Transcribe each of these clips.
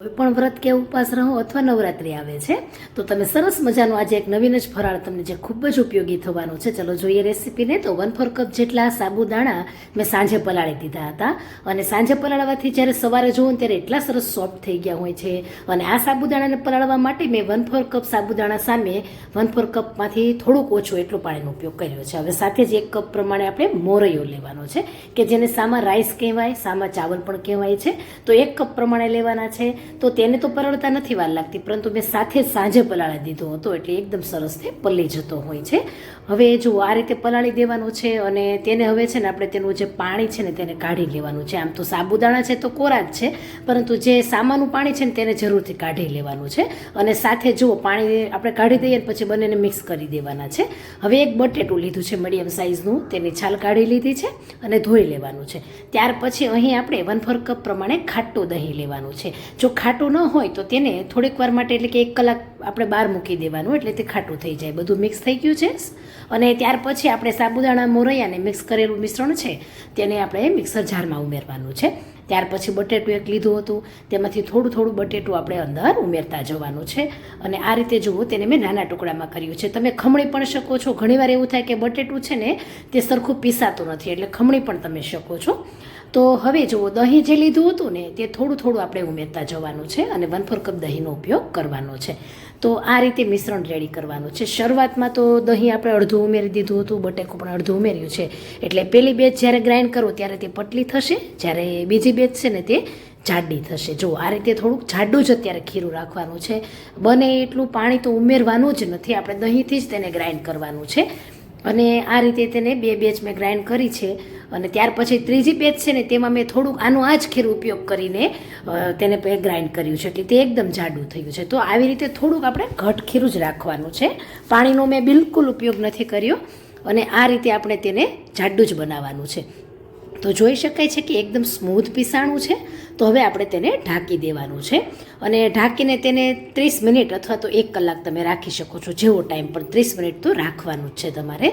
પણ વ્રત કે ઉપવાસ રહો અથવા નવરાત્રિ આવે છે, તો તમે સરસ મજાનું આજે એક નવીન જ ફરાળ તમને જે ખૂબ જ ઉપયોગી થવાનું છે, ચલો જોઈએ રેસીપીને. તો વન ફોર કપ જેટલા સાબુદાણા મેં સાંજે પલાળી દીધા હતા. અને સાંજે પલાળવાથી જ્યારે સવારે જોઉં ત્યારે એટલા સરસ સોફ્ટ થઈ ગયા હોય છે. અને આ સાબુદાણાને પલાળવા માટે મેં વન ફોર કપ સાબુદાણા સામે વન ફોર કપમાંથી થોડુંક ઓછું એટલું પાણીનો ઉપયોગ કર્યો છે. હવે સાથે જ એક કપ પ્રમાણે આપણે મોરૈયો લેવાનો છે, કે જેને સામા રાઈસ કહેવાય, સામા ચાવલ પણ કહેવાય છે. તો એક કપ પ્રમાણે લેવાના છે. તો તેને તો પરળતા નથી વાર લાગતી, પરંતુ મેં સાથે સાંજે પલાળી દીધો હતો એટલે એકદમ સરસ તે પલળી જતો હોય છે. હવે જો આ રીતે પલાળી દેવાનું છે અને તેને હવે છે ને આપણે તેનું જે પાણી છે ને તેને કાઢી લેવાનું છે. આમ તો સાબુદાણા છે તો કોરા જ છે, પરંતુ જે સામાનું પાણી છે ને તેને જરૂરથી કાઢી લેવાનું છે. અને સાથે જુઓ, પાણી આપણે કાઢી દઈએ પછી બંનેને મિક્સ કરી દેવાના છે. હવે એક બટેટું લીધું છે મીડિયમ સાઇઝનું, તેની છાલ કાઢી લીધી છે અને ધોઈ લેવાનું છે. ત્યાર પછી અહીં આપણે વન ફોર કપ પ્રમાણે ખાટું દહીં લેવાનું છે. જો ખાટું ન હોય તો તેને થોડીક વાર માટે એટલે કે એક કલાક આપણે બહાર મૂકી દેવાનું, એટલે તે ખાટું થઈ જાય. બધું મિક્સ થઈ ગયું છે. અને ત્યાર પછી આપણે સાબુદાણા મોરૈયાને મિક્સ કરેલું મિશ્રણ છે, તેને આપણે મિક્સર જારમાં ઉમેરવાનું છે. ત્યાર પછી બટેટું એક લીધું હતું, તેમાંથી થોડું થોડું બટેટું આપણે અંદર ઉમેરતા જવાનું છે. અને આ રીતે જુઓ, તેને મેં નાના ટુકડામાં કર્યું છે. તમે ખમણી પણ શકો છો. ઘણીવાર એવું થાય કે બટેટું છે ને, તે સરખું પીસાતું નથી, એટલે ખમણી પણ તમે શકો છો. તો હવે જુઓ, દહીં જે લીધું હતું ને, તે થોડું થોડું આપણે ઉમેરતા જવાનું છે અને વન ફોર કપ દહીંનો ઉપયોગ કરવાનો છે. તો આ રીતે મિશ્રણ રેડી કરવાનું છે. શરૂઆતમાં તો દહીં આપણે અડધું ઉમેરી દીધું હતું, બટેકું પણ અડધું ઉમેર્યું છે. એટલે પેલી બેચ જ્યારે ગ્રાઇન્ડ કરો ત્યારે તે પટલી થશે, જ્યારે બીજી બેચ છે ને તે જાડી થશે. જો આ રીતે થોડુંક જાડું જ અત્યારે ખીરું રાખવાનું છે. બને એટલું પાણી તો ઉમેરવાનું જ નથી, આપણે દહીંથી જ તેને ગ્રાઇન્ડ કરવાનું છે. અને આ રીતે તેને બે બેચ મેં ગ્રાઇન્ડ કરી છે. અને ત્યાર પછી ત્રીજી બેચ છે ને, તેમાં મેં થોડુંક આનું આ જ ખીરું ઉપયોગ કરીને તેને ગ્રાઇન્ડ કર્યું છે એટલે તે એકદમ જાડું થયું છે. તો આવી રીતે થોડુંક આપણે ઘટ ખીરું જ રાખવાનું છે. પાણીનો મેં બિલકુલ ઉપયોગ નથી કર્યો અને આ રીતે આપણે તેને જાડું જ બનાવવાનું છે. તો જોઈ શકાય છે કે એકદમ સ્મૂથ પીસાણું છે. તો હવે આપણે તેને ઢાંકી દેવાનું છે. અને ઢાંકીને તેને ત્રીસ મિનિટ અથવા તો એક કલાક તમે રાખી શકો છો. જેવો ટાઈમ પણ ત્રીસ મિનિટ તો રાખવાનું જ છે તમારે.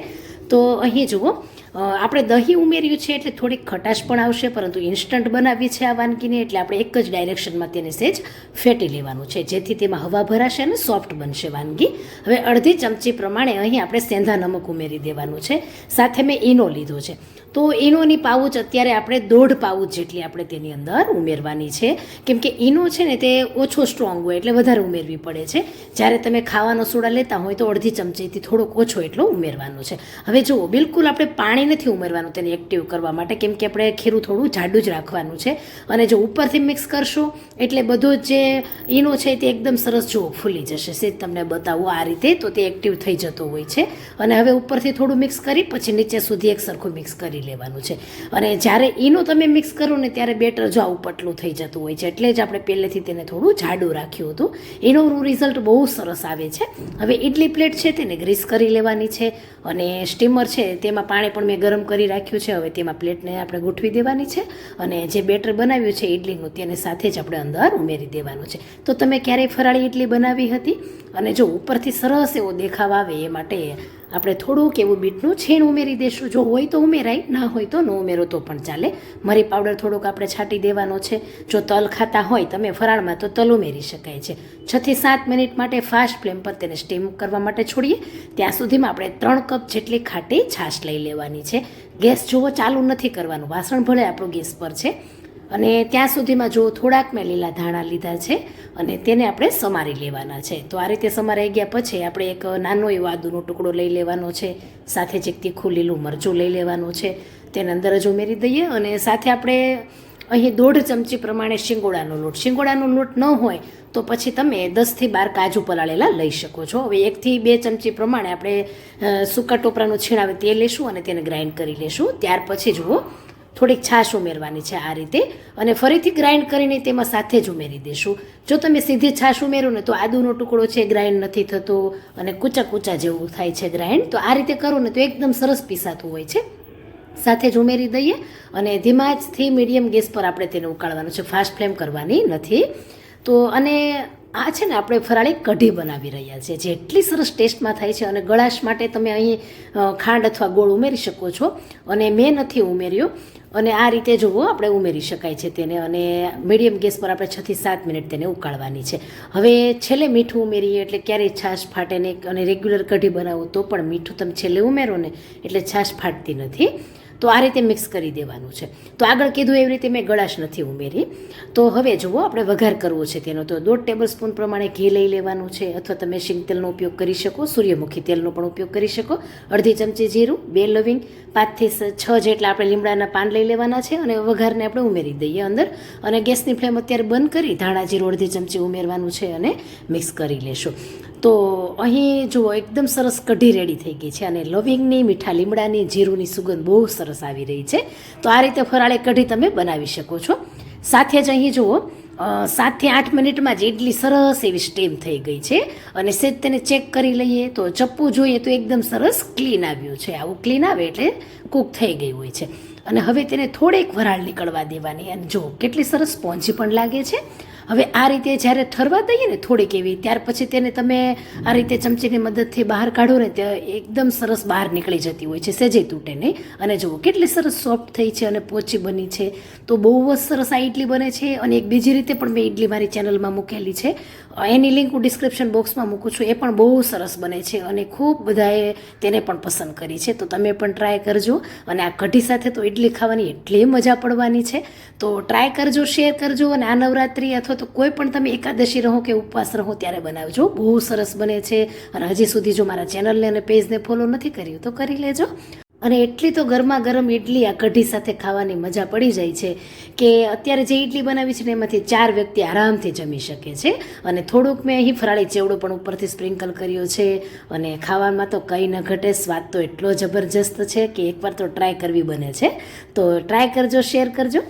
તો અહીં જુઓ આપણે દહીં ઉમેર્યું છે એટલે થોડીક ખટાશ પણ આવશે, પરંતુ ઇન્સ્ટન્ટ બનાવી છે આ વાનગીને, એટલે આપણે એક જ ડાયરેક્શનમાં તેને સેજ ફેટી લેવાનું છે. જેથી તેમાં હવા ભરાશે અને સોફ્ટ બનશે વાનગી. હવે અડધી ચમચી પ્રમાણે અહીં આપણે સેંધા નમક ઉમેરી દેવાનું છે. સાથે મેં ઈનો લીધો છે. તો ઈનોની પાઉચ અત્યારે આપણે દોઢ પાઉચ જેટલી આપણે તેની અંદર ઉમેરવાની છે. કેમ કે ઈનો છે ને તે ઓછો સ્ટ્રોંગ હોય એટલે વધારે ઉમેરવી પડે છે. જ્યારે તમે ખાવાનો સોડા લેતા હોય તો અડધી ચમચીથી થોડોક ઓછો એટલો ઉમેરવાનો છે. હવે જુઓ, બિલકુલ આપણે પાણી નથી ઉમેરવાનું તેને એક્ટિવ કરવા માટે, કેમ કે આપણે ખીરું થોડું જાડું જ રાખવાનું છે. અને જો ઉપરથી મિક્સ કરશો, એટલે બધો જે ઈનો છે તે એકદમ સરસ જુઓ, ફૂલી જશે. સેજ તમને બતાવું આ રીતે તો તે એક્ટિવ થઈ જતો હોય છે. અને હવે ઉપરથી થોડું મિક્સ કરી, પછી નીચે સુધી એક સરખું મિક્સ કરી લેવાનું છે. અને જ્યારે એનું તમે મિક્સ કરો ને ત્યારે બેટર જો આવું પટલું થઈ જતું હોય છે. એટલે જ આપણે પહેલેથી તેને થોડું જાડું રાખ્યું હતું. એનું રિઝલ્ટ બહુ સરસ આવે છે. હવે ઇડલી પ્લેટ છે તેને ગ્રીસ કરી લેવાની છે અને સ્ટીમર છે તેમાં પાણી પણ મેં ગરમ કરી રાખ્યું છે. હવે તેમાં પ્લેટને આપણે ગોઠવી દેવાની છે અને જે બેટર બનાવ્યું છે ઇડલીનું તેને સાથે જ આપણે અંદર ઉમેરી દેવાનું છે. તો તમે ક્યારેય ફરાળી ઇડલી બનાવી હતી? અને જો ઉપરથી સરસ એવો દેખાવ આવે એ માટે આપણે થોડુંક એવું બીટનું છીણ ઉમેરી દેશું. જો હોય તો ઉમેરાય, ના હોય તો ન ઉમેરો, તો પણ ચાલે. મરી પાવડર થોડુંક આપણે છાંટી દેવાનો છે. જો તલ ખાતા હોય, તમે ફરાળમાં તો તલ ઉમેરી શકાય છે. છથી સાત મિનિટ માટે ફાસ્ટ ફ્લેમ પર તેને સ્ટીમ કરવા માટે છોડીએ. ત્યાં સુધીમાં આપણે ત્રણ કપ જેટલી ખાટી છાશ લઈ લેવાની છે. ગેસ જુઓ, ચાલુ નથી કરવાનું. વાસણ ભલે આપણું ગેસ પર છે. અને ત્યાં સુધીમાં જો થોડાક મેં લીલા ધાણા લીધા છે અને તેને આપણે સમારી લેવાના છે. તો આ રીતે સમારાઈ ગયા પછી આપણે એક નાનો એવો આદુનો ટુકડો લઈ લેવાનો છે, સાથે જ એક તીખું લીલું મરચું લઈ લેવાનું છે, તેને અંદર જ ઉમેરી દઈએ અને સાથે આપણે અહીં દોઢ ચમચી પ્રમાણે શિંગોડાનો લોટ. શિંગોડાનો લોટ ન હોય તો પછી તમે દસથી બાર કાજુ પલાળેલા લઈ શકો છો. હવે એકથી બે ચમચી પ્રમાણે આપણે સૂકા ટોપરાનું છીણાવે તે લેશું અને તેને ગ્રાઇન્ડ કરી લેશું. ત્યાર પછી જુઓ થોડીક છાશ ઉમેરવાની છે આ રીતે અને ફરીથી ગ્રાઇન્ડ કરીને તેમાં સાથે જ ઉમેરી દેશું. જો તમે સીધી છાશ ઉમેરો ને તો આદુનો ટુકડો છે ગ્રાઇન્ડ નથી થતો અને કૂચા કૂચા જેવું થાય છે ગ્રાઇન્ડ તો આ રીતે કરો ને તો એકદમ સરસ પીસાતું હોય છે. સાથે જ ઉમેરી દઈએ અને ધીમા જથી મીડિયમ ગેસ પર આપણે તેને ઉકાળવાનું છે. ફાસ્ટ ફ્લેમ કરવાની નથી. તો અને આ છે ને આપણે ફરાળી કઢી બનાવી રહ્યા છીએ. જે એટલી સરસ ટેસ્ટમાં થાય છે અને ગળાશ માટે તમે અહીં ખાંડ અથવા ગોળ ઉમેરી શકો છો. અને મેં નથી ઉમેર્યો. અને આ રીતે જુઓ, આપણે ઉમેરી શકાય છે તેને. અને મીડિયમ ગેસ પર આપણે છથી સાત મિનિટ તેને ઉકાળવાની છે. હવે છેલ્લે મીઠું ઉમેરીએ એટલે ક્યારેય છાશ ફાટે નહીં. અને રેગ્યુલર કઢી બનાવો તો પણ મીઠું તમે છેલ્લે ઉમેરો ને એટલે છાશ ફાટતી નથી. તો આ રીતે મિક્સ કરી દેવાનું છે. તો આગળ કીધું એવી રીતે મેં ગળાશ નથી ઉમેરી. તો હવે જુઓ, આપણે વઘાર કરવો છે તેનો. તો દોઢ ટેબલ સ્પૂન પ્રમાણે ઘી લઈ લેવાનું છે અથવા તમે શીંગ તેલનો ઉપયોગ કરી શકો, સૂર્યમુખી તેલનો પણ ઉપયોગ કરી શકો, અડધી ચમચી જીરું, બે લવિંગ પાંચથી છ જેટલા આપણે લીમડાના પાન લઈ લેવાના છે અને વઘારને આપણે ઉમેરી દઈએ અંદર અને ગેસની ફ્લેમ અત્યારે બંધ કરી ધાણા જીરું અડધી ચમચી ઉમેરવાનું છે અને મિક્સ કરી લેશું. તો અહીં જુઓ, એકદમ સરસ કઢી રેડી થઈ ગઈ છે અને લવિંગની, મીઠા લીમડાની, જીરુંની સુગંધ બહુ સરસ આવી રહી છે. તો આ રીતે ફરાળે કઢી તમે બનાવી શકો છો. સાથે જ અહીં જુઓ સાતથી આઠ મિનિટમાં જ ઇડલી સરસ એવી સ્ટીમ થઈ ગઈ છે. અને સેજ તેને ચેક કરી લઈએ તો ચપ્પુ જોઈએ તો એકદમ સરસ ક્લીન આવ્યું છે. આવું ક્લીન આવે એટલે કૂક થઈ ગઈ હોય છે. અને હવે તેને થોડેક વરાળ નીકળવા દેવાની. અને જો, કેટલી સરસ સ્પોન્જી પણ લાગે છે. હવે આ રીતે જ્યારે ઠરવા દઈએ ને થોડીક એવી, ત્યાર પછી તેને તમે આ રીતે ચમચીની મદદથી બહાર કાઢો ને તે એકદમ સરસ બહાર નીકળી જતી હોય છે, સેજે તૂટે નહીં. અને જુઓ કેટલી સરસ સોફ્ટ થઈ છે અને પોચી બની છે. તો બહુ જ સરસ આ ઇડલી બને છે અને એક બીજી રીતે પણ મેં ઇડલી મારી ચેનલમાં મૂકેલી છે. એની લિંક હું ડિસ્ક્રિપ્શન બોક્સમાં મૂકું છું. એ પણ બહુ સરસ બને છે અને ખૂબ બધાએ તેને પણ પસંદ કરી છે. તો તમે પણ ટ્રાય કરજો. અને આ કઢી સાથે તો ઇડલી ખાવાની એટલી મજા પડવાની છે. તો ટ્રાય કરજો શેર કરજો અને આ નવરાત્રિ અથવા તો કોઈ પણ તમે એકાદશી રહો કે ઉપવાસ રહો ત્યારે બનાવજો. બહુ સરસ બને છે. અને હજી સુધી જો મારા ચેનલને અને પેજને ફોલો નથી કર્યું તો કરી લેજો. અને એટલી તો ગરમા ગરમ ઇડલી આ કઢી સાથે ખાવાની મજા પડી જાય છે કે અત્યારે જે ઇડલી બનાવી છે ને એમાંથી ચાર વ્યક્તિ આરામથી જમી શકે છે. અને થોડુંક મેં અહીં ફરાળી ચેવડો પણ ઉપરથી સ્પ્રિંકલ કર્યો છે અને ખાવામાં તો કંઈ ન ઘટે, સ્વાદ તો એટલો જબરજસ્ત છે કે એકવાર તો ટ્રાય કરવી બને છે. તો ટ્રાય કરજો, શેર કરજો.